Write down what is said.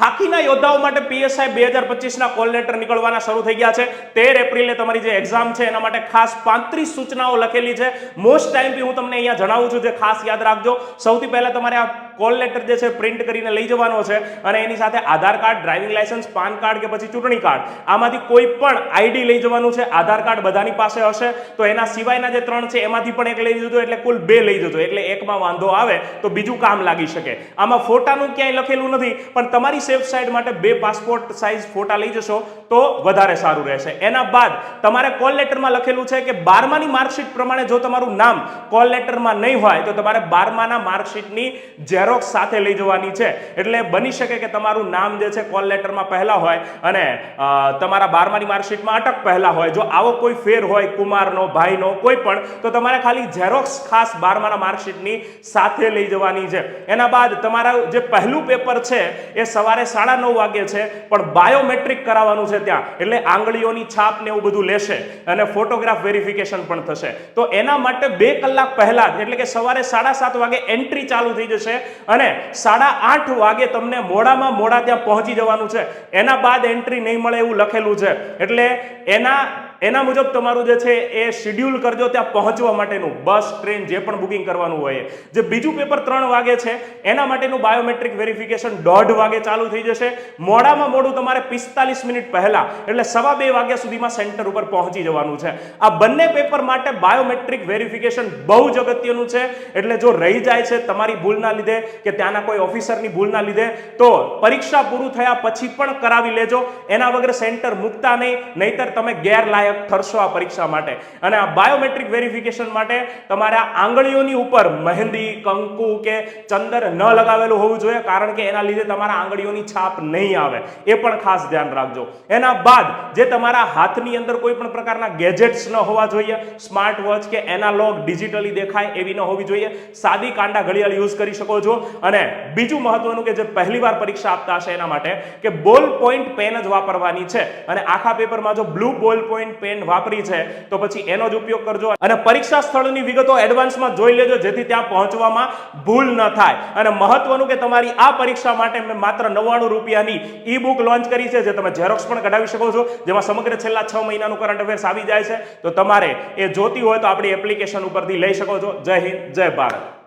ખાકીના યોદ્ધાઓ માટે પીએસઆઈ બે હજાર પચીસના કોલ લેટર નીકળવાના શરૂ થઈ ગયા છે. તેર એપ્રિલે તમારી જે એક્ઝામ છે, એના માટે ખાસ પાંત્રીસ સૂચનાઓ લખેલી છે. મોસ્ટ ટાઈમ બી હું તમને અહીંયા જણાવું છું, જે ખાસ યાદ રાખજો. સૌથી પહેલા તમારે આ કોલ લેટર જે છે પ્રિન્ટ કરીને લઈ જવાનો છે અને એની સાથે Aadhaar card, driving licence PAN card કે પછી ચૂંટણી કાર્ડ. આમાંથી કોઈ પણ આઈડી લઈ જવાનું છે, આધાર કાર્ડ બધાની પાસે હશે. તો એના સિવાયના જે ત્રણ છે, એમાંથી પણ એક લઈ જજો એટલે કુલ બે લઈ જજો એટલે એકમાં વાંધો આવે તો બીજું કામ લાગી શકે. આમાં ફોટાનું ક્યાંય લખેલું નથી, પણ તમારી સેફ સાઈડ માટે બે પાસપોર્ટ સાઇઝ ફોટા લઈ જશો તો વધારે સારું રહેશે. એના બાદ તમારે કોલ લેટરમાં લખેલું છે કે બારમાની માર્કશીટ પ્રમાણે જો તમારું નામ કોલ લેટરમાં નહીં હોય, તો તમારે બારમાના માર્કશીટની ઝેરોક્સ સાથે લઈ જવાની છે. એટલે બની શકે કે તમારું નામ જે છે કોલ લેટરમાં પહેલા હોય અને તમારા બારમાની માર્કશીટમાં અટક પહેલા હોય. જો આવો કોઈ ફેર હોય, કુમારનો, ભાઈનો, કોઈ પણ, તો તમારે ખાલી ઝેરોક્સ ખાસ બારમાના માર્કશીટની સાથે લઈ જવાની છે. એના બાદ તમારા જે પહેલું પેપર છે, એ સવારે સાડા નવ વાગે છે, પણ બાયોમેટ્રિક કરાવવાનું છે ત્યાં. એટલે આંગળીઓની છાપ ને એવું બધું લેશે અને ફોટોગ્રાફ વેરિફિકેશન પણ થશે. તો એના માટે બે કલાક પહેલા એટલે કે સવારે સાડા સાત વાગે એન્ટ્રી ચાલુ થઈ જશે અને સાડા આઠ વાગે તમને મોડામાં મોડા ત્યાં પહોંચી જવાનું છે. એના બાદ એન્ટ્રી નહીં મળે એવું લખેલું છે. એટલે એના એના મુજબ તમારું જે છે એ શિડ્યુલ કરજો ત્યાં પહોંચવા માટેનું. બસ, ટ્રેન, જે પણ બુકિંગ કરવાનું હોય જે બીજું પેપર ત્રણ વાગે છે, એના માટેનું બાયોમેટ્રિક વેરિફિકેશન દોઢ વાગે ચાલુ થઈ જશે. મોડામાં મોડું તમારે પિસ્તાલીસ મિનિટ પહેલા, એટલે સવા બે વાગ્યા સુધીમાં સેન્ટર ઉપર પહોંચી જવાનું છે. આ બંને પેપર માટે બાયોમેટ્રિક વેરિફિકેશન બહુ જ અગત્યનું છે. એટલે જો રહી જાય છે તમારી ભૂલના લીધે કે ત્યાંના કોઈ ઓફિસરની ભૂલના લીધે, તો પરીક્ષા પૂરું થયા પછી પણ કરાવી લેજો. એના વગર સેન્ટર મૂકતા નહીં, નહીતર તમે ગેરલાયક ઠરશો આ પરીક્ષા માટે. અને આ બાયોમેટ્રિક વેરિફિકેશન માટે તમારા આંગળીઓની ઉપર મહેંદી, કંકુ કે ચંદર ન લગાવેલું હોવું જોઈએ, કારણ કે એના લીધે તમારા આંગળીઓની છાપ નહીં આવે. એ પણ ખાસ ધ્યાન રાખજો. એના બાદ જે તમારા હાથની અંદર કોઈ પણ પ્રકારના ગેજેટ્સ ન હોવા જોઈએ સ્માર્ટ વોચ કે એનાલોગ ડિજિટલી દેખાય એવી ન હોવી જોઈએ, સાદી કાંડા ઘડિયાળ યુઝ કરી શકો છો. અને બીજું મહત્વનું કે જે પહેલી વાર પરીક્ષા આપતા હશે એના માટે કે બોલ પોઈન્ટ પેન જ વાપરવાની છે. અને આખા પેપરમાં જો બ્લુ બોલ પોઈન્ટ પેન વાપરી છે, તો પછી એનો જ ઉપયોગ કરજો. અને પરીક્ષા સ્થળની વિગતો એડવાન્સમાં જોઈ લેજો, જેથી ત્યાં પહોંચવામાં ભૂલ ન થાય. અને મહત્વનું કે તમારી આ પરીક્ષા માટે મેં માત્ર નવ્વાણું રૂપિયાની ઈ બુક લોન્ચ કરી છે, જે તમે ઝેરોક્સ પણ કઢાવી શકો છો, જેમાં સમગ્ર છેલ્લા છ મહિનાનું કરંટ અફેર્સ આવી જાય છે. તો તમારે એ જોતી હોય તો આપણી એપ્લિકેશન ઉપરથી લઈ શકો છો. જય હિન્દ, જય ભારત.